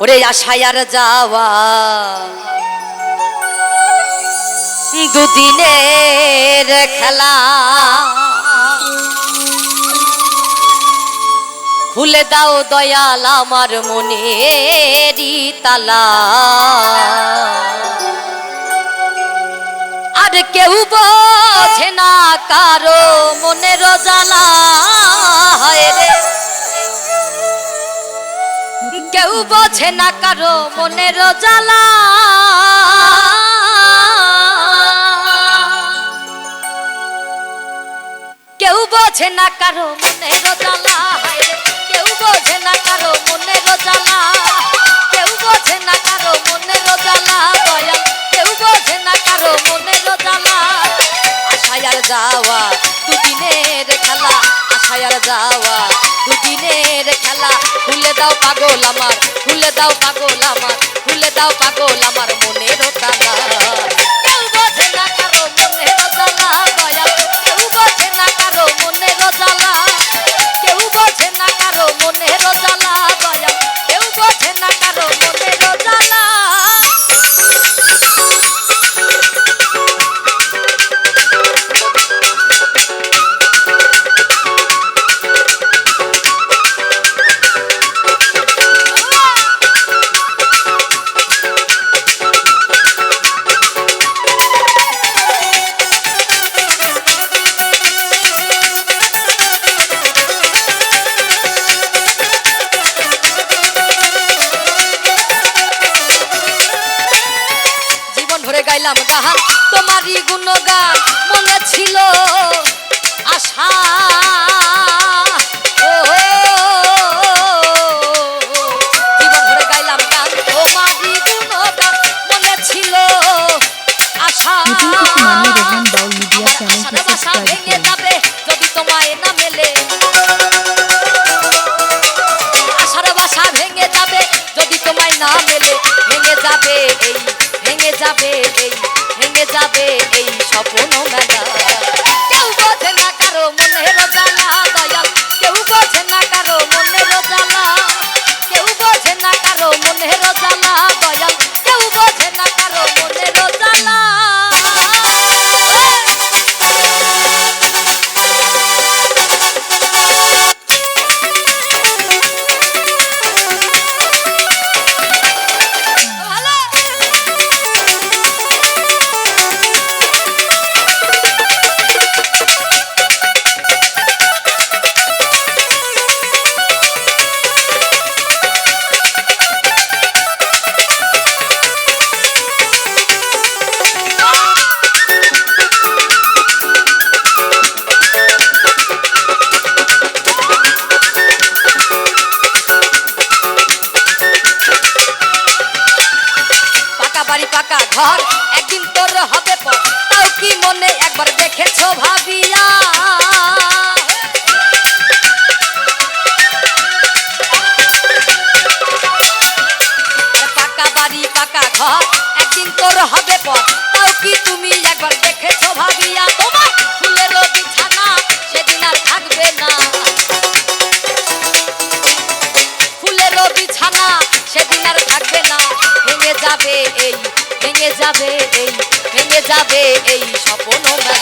ওরে আশায় আর যাওয়া। দুদিনের খেলা খুলে দাও দয়াল আমার মনেরই তালা। আর কেউ বোঝে না কারও মনের জ্বালা। হায় রে। কেউ বোঝে না কারও মনের জ্বালা। কেউ বোঝে না কারও মনের জ্বালা। কেউ বোঝে না কারও মনের জ্বালা। কেউ বোঝে না কারও মনের জ্বালা। দয়াল, কেউ বোঝে না কারও মনের জ্বালা। আশায় যাওয়া দুদিনের খেলা। আশায় যাওয়া দুদিনের খেলা, ভুলে দাও পাগল আমার, ভুলে দাও পাগল আমার, ভুলে দাও পাগল আমার মনের তালা কেউ বোঝে না গাইলাম গান তোমারই গুণগান মনে ছিল আশা। ও, জীবন এই স্বপ্ন মেলা বাড়ি পাকা ঘর, একদিন তোর হবে পর। তাও কি মনে একবার দেখেছ ভাবিয়া পাকা বাড়ি, পাকা ঘর, একদিন তোর হবে পর। তাও কি তুমি একবার দেখেছ ভাবিয়া তোমার ফুলের বিছানা সেদিন আর থাকবে না। ফুলের বিছানা সেদিন আর থাকবে না। যাবে এই ভেঙে যাবে এই ভেঙে যাবে এই স্বপ্ন মেলা।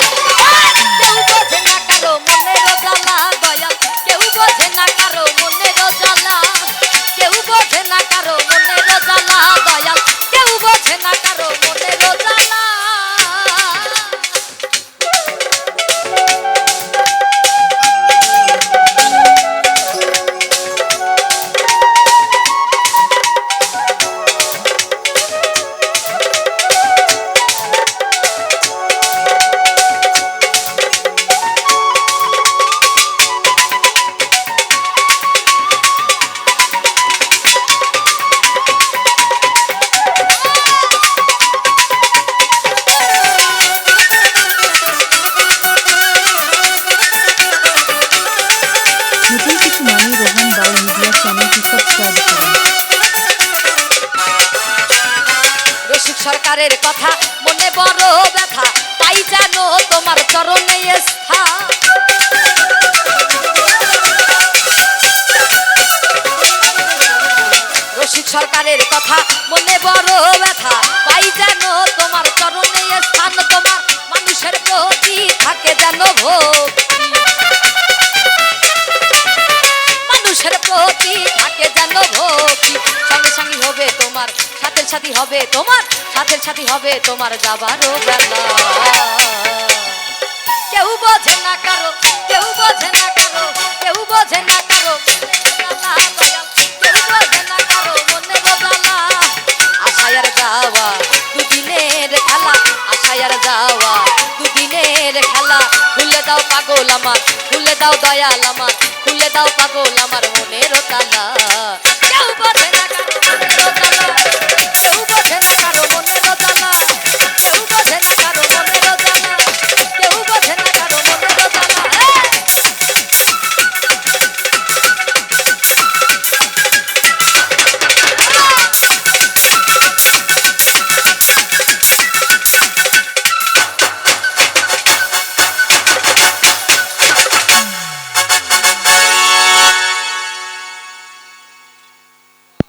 নতুন কিছু মান্য রোহান বাউল মিডিয়া চ্যানেলকে সাবস্ক্রাইব করুন রসিক সরকারের কথা, মনে বড় ব্যথা, তাই জানো তোমার চরণে স্থান রসিক সরকার সংসারের কথা, মনে বড় ব্যথা স্থান তোমার মানুষের প্রতি থাকে যেন হবে তোমার সাথে সাথী হবে তোমার সাথে সাথী হবে তোমার যাবারও বেলা। কেউ বোঝে না কারও, কেউ বোঝে না কারও, কেউ বোঝে না কারও দাও পাগল আমার, খুলে দাও দয়াল আমার, খুলে দাও পাগল আমার মনের তালা। বোঝে না কারও মনে জ্বালা না